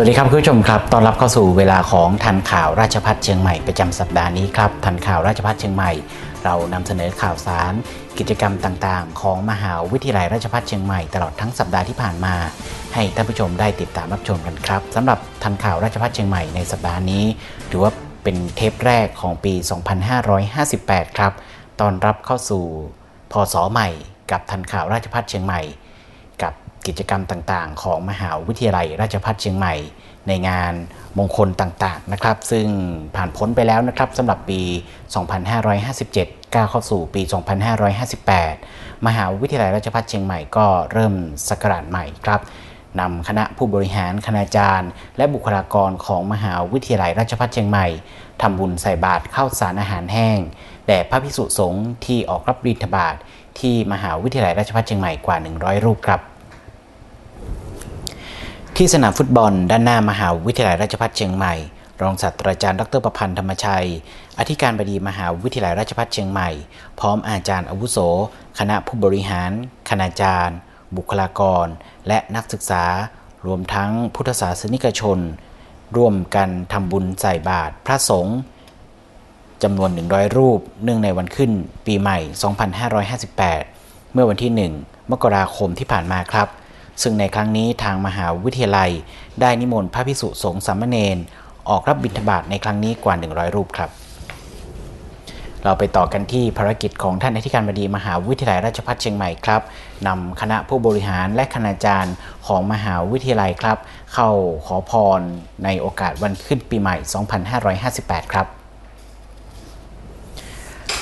วัสดีครับคุณผู้ชมครับ ตอนรับเข้าสู่เวลาของทันข่าวราชพัฒเชียงใหม่ประจำสัปดาห์นี้ครับทันข่าวราชพัฒเชียงใหม่ เรานำเสนอข่าวสาร กิจกรรมต่างๆ ของมหาวิทยาลัยราชพัฒเชียงใหม่ตลอดทั้งสัปดาห์ที่ผ่านมา ให้ท่านผู้ชมได้ติดตามรับชมกันครับสำหรับทันข่าวราชพัฒเชียงใหม่ในสัปดาห์นี้ ถือว่าเป็นเทปแรกของปี 2558 ครับตอนรับเข้าสู่พศใหม่ กับทันข่าวราชพัฒเชียงใหม่ กิจกรรมต่างๆ ของมหาวิทยาลัยราชภัฏเชียงใหม่ ในงานมงคลต่างๆนะครับ ซึ่งผ่านพ้นไปแล้วนะครับสำหรับปี 2557 ก้าวเข้าสู่ปี 2558 มหาวิทยาลัยราชภัฏเชียงใหม่ก็เริ่มสกราชใหม่ครับนำคณะผู้บริหารคณาจารย์ และบุคลากรของมหาวิทยาลัยราชภัฏเชียงใหม่ทำบุญใส่บาตรข้าวสารอาหารแห้งแด่พระภิกษุสงฆ์ที่ออกรับบิณฑบาตที่มหาวิทยาลัยราชภัฏเชียงใหม่กว่า 100 รูปครับ ที่สนามฟุตบอลด้านหน้ามหาวิทยาลัยราชภัฏเชียงใหม่ รองศาสตราจารย์ดรประพันธ์ธรรมชัย อธิการบดีมหาวิทยาลัยราชภัฏเชียงใหม่ พร้อมอาจารย์อาวุโส คณะผู้บริหาร คณาจารย์ บุคลากร และนักศึกษา รวมทั้งพุทธศาสนิกชน ร่วมกันทำบุญใส่บาตรพระสงฆ์จำนวน 100 รูป เนื่องในวันขึ้น ปีใหม่ 2558 เมื่อวันที่ 1 มกราคมที่ผ่านมาครับ ซึ่งในครั้งนี้ทางมหาวิทยาลัย ได้นิมนต์พระภิกษุสงฆ์สามเณรออกรับบิณฑบาตในครั้งนี้กว่า 100 รูปครับ เราไปต่อกันที่ภารกิจของท่านอธิการบดีมหาวิทยาลัยราชภัฏเชียงใหม่ครับนำคณะผู้บริหารและคณาจารย์ของมหาวิทยาลัยครับ เข้าขอพรในโอกาสวันขึ้นปีใหม่ 2558 ครับ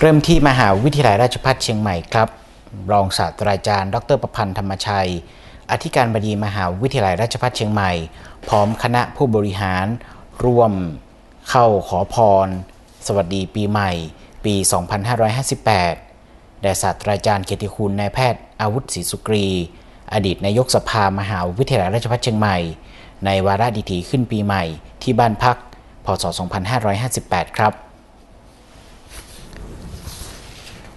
เริ่มที่มหาวิทยาลัยราชภัฏเชียงใหม่ครับ รองศาสตราจารย์ ดรประพันธ์ธรรมชัย อธิการบดีมหาวิทยาลัยราชภัฏเชียงใหม่ พร้อมคณะผู้บริหารร่วมเข้าขอพร สวัสดีปีใหม่ ปี 2558 แด่ศาสตราจารย์เกียรติคุณนายแพทย์อาวุธศรีสุกรี อดีตนายกสภามหาวิทยาลัยราชภัฏเชียงใหม่ ในวาระดิถีขึ้นปีใหม่ที่บ้านพัก พศ 2558 ครับ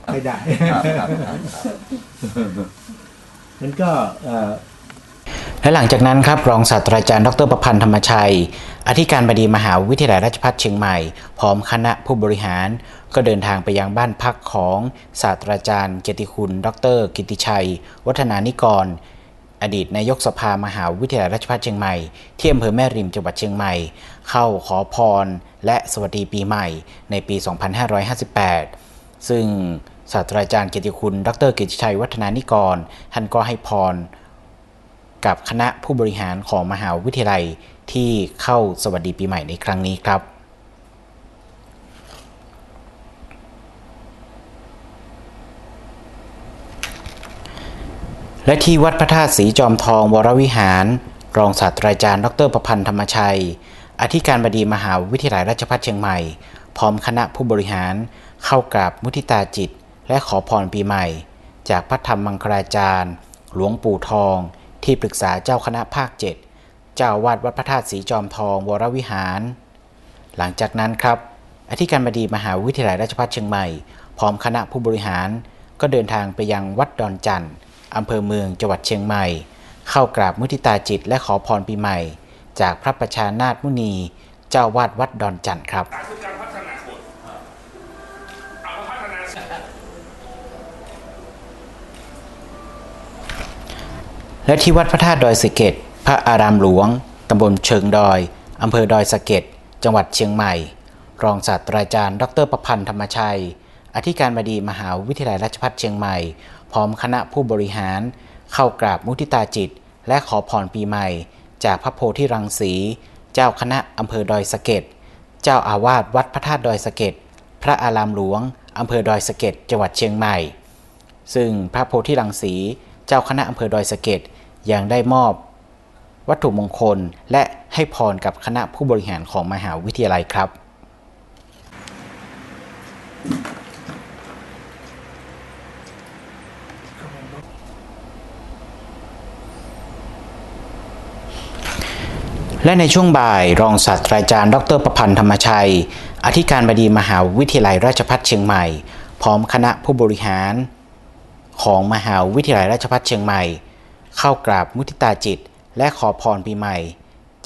ไม่ได้ มันก็และหลังจากนั้นครับรองศาสตราจารย์ดรประพันธ์ธรรมชัย อธิการบดีมหาวิทยาลัยราชภัฏเชียงใหม่ พร้อมคณะผู้บริหาร ก็เดินทางไปยังบ้านพักของศาสตราจารย์เกียรติคุณ ดร กิติชัย วัฒนานิกร อดีตนายกสภามหาวิทยาลัยราชภัฏเชียงใหม่ที่อำเภอแม่ริมจังหวัดเชียงใหม่ เข้าขอพร และสวัสดีปีใหม่ในปี 2558 ซึ่ง ศาสตราจารย์เกียรติคุณ ดรกิติชัยวัฒนานิกร ท่านก็ให้พร กับคณะผู้บริหารของมหาวิทยาลัยที่เข้าสวัสดีปีใหม่ในครั้งนี้ครับและที่วัดพระธาตุสีจอมทองวรวิหาร รองศาสตราจารย์ ดรประพันธ์ธรรมชัย อธิการบดีมหาวิทยาลัยราชภัฏเชียงใหม่ พร้อมคณะผู้บริหารเข้ากราบมุทิตาจิต และขอพรปีใหม่ จากพระธรรมมังคลาจารย์ หลวงปู่ทอง ที่ปรึกษาเจ้าคณะภาค7เจ้าวาดวัดพระธาตุสีจอมทองวรวิหาร หลังจากนั้นครับ อธิการบดีมหาวิทยาลัยราชภัฏเชียงใหม่ พร้อมคณะผู้บริหาร ก็เดินทางไปยังวัดดอนจันทร์อำเภอเมืองจังหวัดเชียงใหม่ เข้ากราบมุทิตาจิตและขอพรปีใหม่ จากพระประชานาถมุนี เจ้าวาดวัดดอนจันทร์ครับ และที่วัดพระธาตุดอยสะเก็ดพระอารามหลวงตำบลเชิงดอยอำเภอดอยสะเก็ดจังหวัดเชียงใหม่ รองศาสตราจารย์ ดรประพันธ์ธรรมชัย อธิการบดีมหาวิทยาลัยราชภัฏเชียงใหม่ พร้อมคณะผู้บริหาร เข้ากราบมุทิตาจิต และขอพรปีใหม่ จากพระโพธิรังสี เจ้าคณะอำเภอดอยสะเก็ดเจ้าอาวาสวัดพระธาตุดอยสะเก็ดพระอารามหลวงอำเภอดอยสะเก็ดจังหวัดเชียงใหม่ ซึ่งพระโพธิรังสี เจ้าคณะอำเภอดอยสะเก็ด ยังได้มอบวัตถุมงคลและให้พรกับคณะผู้บริหารของมหาวิทยาลัยครับ และในช่วงบ่ายรองศาสตราจารย์ ดรประพันธ์ธรรมชัย อธิการบดีมหาวิทยาลัยราชภัฏเชียงใหม่ พร้อมคณะผู้บริหาร ของมหาวิทยาลัยราชภัฏเชียงใหม่ เข้ากราบมุทิตาจิต และขอพรปีใหม่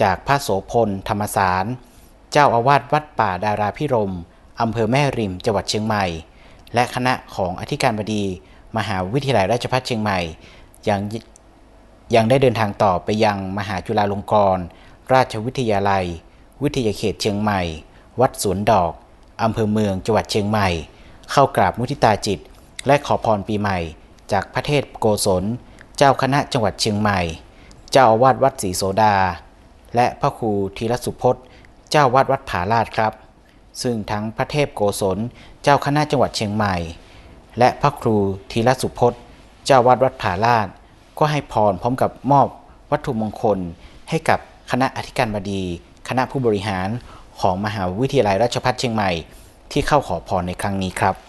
จากพระโสพลธรรมสาร เจ้าอาวาสวัดป่าดาราพิรมอำเภอแม่ริมจังหวัดเชียงใหม่ และคณะของอธิการบดี มหาวิทยาลัยราชภัฏเชียงใหม่ยังยังได้เดินทางต่อไปยังมหาจุฬาลงกรณราชวิทยาลัย วิทยาเขตเชียงใหม่ วัดสวนดอก อำเภอเมืองจังหวัดเชียงใหม่ เข้ากราบมุทิตาจิต และขอพรปีใหม่ จากพระเทพโกศล เจ้าคณะจังหวัดเชียงใหม่ เจ้าอาวาสวัดศรีโสดา และพระครูธีรสุพจน์ เจ้าวาดวัดผาลาดครับ ซึ่งทั้งพระเทพโกศล เจ้าคณะจังหวัดเชียงใหม่ และพระครูธีรสุพจน์ เจ้าวาดวัดผาลาดก็ให้พรพร้อมกับมอบวัตถุมงคล ให้กับคณะอธิการบดี คณะผู้บริหารของมหาวิทยาลัยราชภัฏเชียงใหม่ ที่เข้าขอพรในครั้งนี้ครับ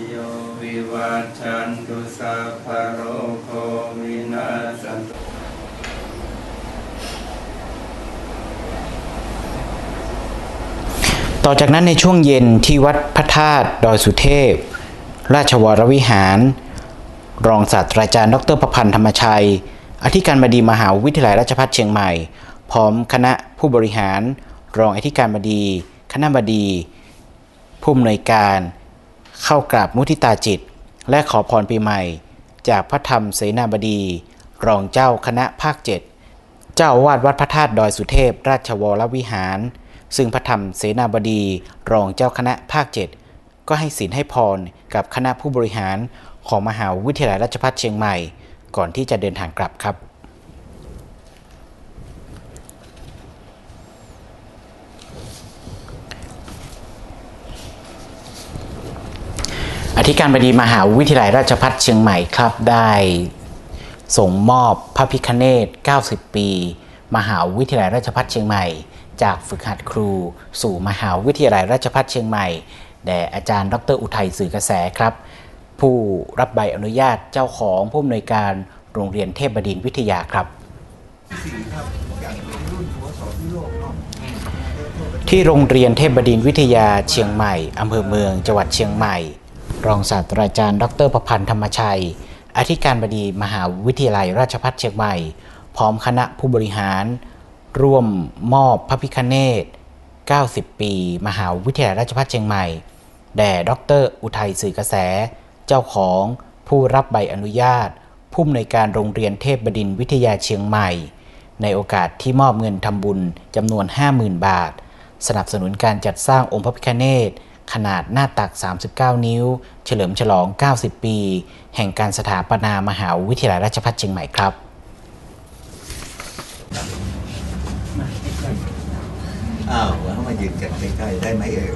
โยวิวัชชันตุสัพพะโรโควินาศตุต่อจากนั้นในช่วงเย็นที่วัดพระธาตุดอยสุเทพ ราชวรวิหาร รองศาสตราจารย์ ดรประพันธ์ธรรมชัย อธิการบดีมหาวิทยาลัยราชภัฏเชียงใหม่ พร้อมคณะผู้บริหาร รองอธิการบดี คณะบดี ผู้อำนวยการ เข้ากราบมุทิตาจิต และขอพรปีใหม่ จากพระธรรมเสนาบดี รองเจ้าคณะภาคเจ็ดเจ้าอาวาสวัดพระธาตุดอยสุเทพ ราชวรวิหาร ซึ่งพระธรรมเสนาบดี รองเจ้าคณะภาคเจ็ดก็ให้ศีลให้พรกับคณะผู้บริหารของมหาวิทยาลัยราชภัฏเชียงใหม่ ก่อนที่จะเดินทางกลับครับ ธิการบดีมหาวิทยาลัยราชภัฏเชียงใหม่ครับได้ส่งมอบพระพิคเนต90 ปี มหาวิทยาลัยราชภัฏเชียงใหม่ จากฝึกหัดครู สู่มหาวิทยาลัยราชภัฏเชียงใหม่แด่อาจารย์ ดรอุทัยสื่อกระแสครับ ผู้รับใบอนุญาตเจ้าของผู้อำนวยการโรงเรียนเทพบดินวิทยาครับ ที่โรงเรียนเทพบดินวิทยาเชียงใหม่อำเภอเมืองจังหวัดเชียงใหม่ รองศาสตราจารย์ ดรประพันธ์ธรรมชัย อธิการบดีมหาวิทยาลัยราชภัฏเชียงใหม่ พร้อมคณะผู้บริหาร ร่วมมอบพระพิคเนต90 ปี มหาวิทยาลัยราชภัฏเชียงใหม่ แด่ดร อุทัยสื่อกระแส เจ้าของผู้รับใบอนุญาต ผู้อำนวยการโรงเรียนเทพบดินทร์วิทยาเชียงใหม่ ในโอกาสที่มอบเงินทำบุญจำนวน 50,000 บาท สนับสนุนการจัดสร้างองค์พระพิฆเนศ ขนาดหน้าตัก 39 นิ้ว เฉลิมฉลอง 90 ปี แห่งการสถาปนามหาวิทยาลัยราชภัฏเชียงใหม่ครับอ้าวแล้วมายืนกันใกล้ๆได้ไหมเอ่ย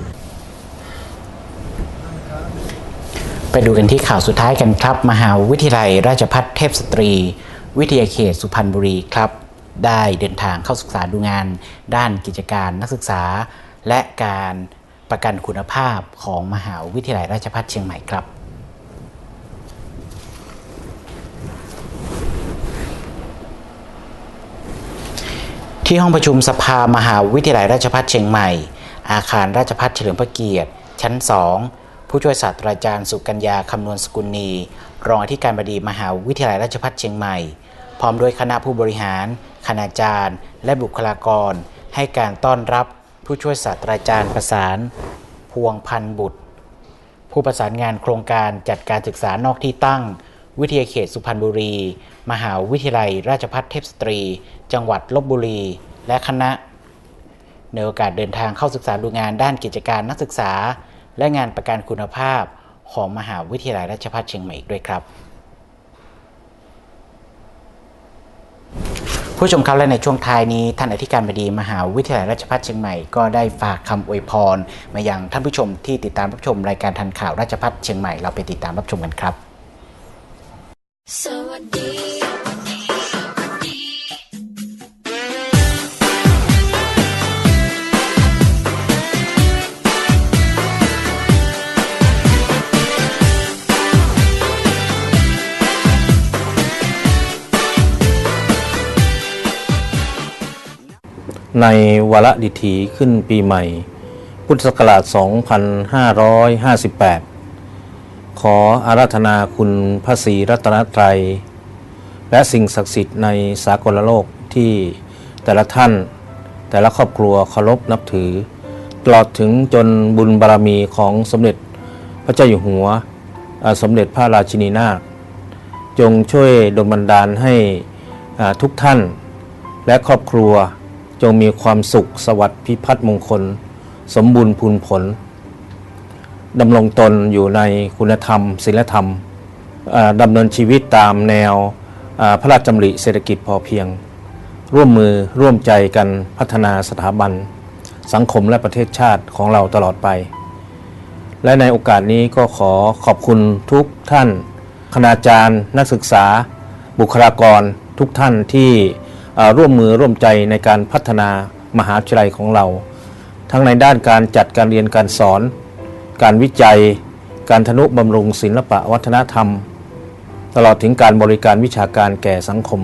ไปดูกันที่ข่าวสุดท้ายกันครับ มหาวิทยาลัยราชภัฏเทพสตรี วิทยาเขตสุพรรณบุรีครับ ได้เดินทางเข้าศึกษาดูงาน ด้านกิจการนักศึกษา และการ ประกันคุณภาพของมหาวิทยาลัยราชภัฏเชียงใหม่ครับที่ห้องประชุมสภามหาวิทยาลัยราชภัฏเชียงใหม่ อาคารราชภัฏเฉลิมพระเกียรติ ชั้น 2 ผู้ช่วยศาสตราจารย์สุกัญญาคำนวณสกุลนี รองอธิการบดีมหาวิทยาลัยราชภัฏเชียงใหม่ พร้อมด้วยคณะผู้บริหาร คณาจารย์ และบุคลากร ให้การต้อนรับ ผู้ช่วยศาสตราจารย์ประสาน พวงพันธ์บุตร ผู้ประสานงานโครงการจัดการศึกษานอกที่ตั้ง วิทยาเขตสุพรรณบุรี มหาวิทยาลัยราชภัฏเทพสตรี จังหวัดลบบุรี และคณะในโอกาสเดินทางเข้าศึกษาดูงานด้านกิจการนักศึกษา และงานประกันคุณภาพของมหาวิทยาลัยราชภัฏเชียงใหม่อีกด้วยครับ ผู้ชมครับและในช่วงท้ายนี้ท่านอธิการบดีมหาวิทยาลัยราชภัฏเชียงใหม่ก็ได้ฝากคำอวยพร มายังท่านผู้ชมที่ติดตามรับชมรายการทันข่าวราชภัฏเชียงใหม่เราไปติดตามรับชมกันครับส ในวาระดิถีขึ้นปีใหม่ พุทธศักราช 2558 ขออาราธนาคุณพระศรีรัตนตรัย และสิ่งศักดิ์สิทธิ์ในสากลโลกที่แต่ละท่าน แต่ละครอบครัวเคารพนับถือ ตลอดถึงจนบุญบารมีของสมเด็จพระเจ้าอยู่หัว สมเด็จพระราชินีนาถจงช่วยดลบันดาลให้ทุกท่านและครอบครัว จงมีความสุขสวัสดิ์พิพัฒน์มงคล สมบูรณ์พูนผลดำรงตนอยู่ในคุณธรรมศีลธรรมดำเนินชีวิตตามแนวพระราชดำริเศรษฐกิจพอเพียง ร่วมมือร่วมใจกันพัฒนาสถาบัน สังคมและประเทศชาติของเราตลอดไป และในโอกาสนี้ก็ขอขอบคุณทุกท่าน คณาจารย์ นักศึกษา บุคลากรทุกท่านที่ ร่วมมือร่วมใจในการพัฒนามหาวิทยาลัยของเรา ทั้งในด้านการจัดการเรียนการสอน การวิจัย การทนุบำรุงศิลปะวัฒนธรรม ตลอดถึงการบริการวิชาการแก่สังคม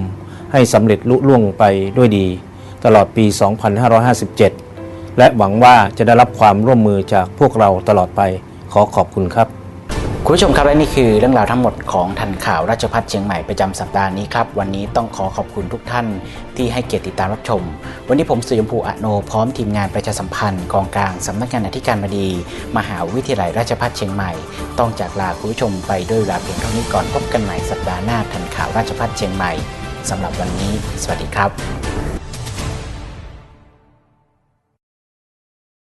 ให้สำเร็จลุล่วงไปด้วยดี ตลอดปี 2557 และหวังว่าจะได้รับความร่วมมือจากพวกเราตลอดไปขอขอบคุณครับ คุณผู้ชมครับและนี่คือเรื่องราวทั้งหมดของทันข่าวราชพัฒเชียงใหม่ประจำสัปดาห์นี้ครับ วันนี้ต้องขอขอบคุณทุกท่านที่ให้เกียรติติดตามรับชม วันนี้ผมสุยมพูอโนพร้อมทีมงานประชาสัมพันธ์กองกลางสำนักงานอธิการบดี มหาวิทยาลัยราชภัฏเชียงใหม่ ต้องจากลาคุณผู้ชมไปด้วยเวลาเพียงเท่านี้ก่อนพบกันใหม่สัปดาห์หน้าทันข่าวราชพัฒเชียงใหม่สำหรับวันนี้ สวัสดีครับ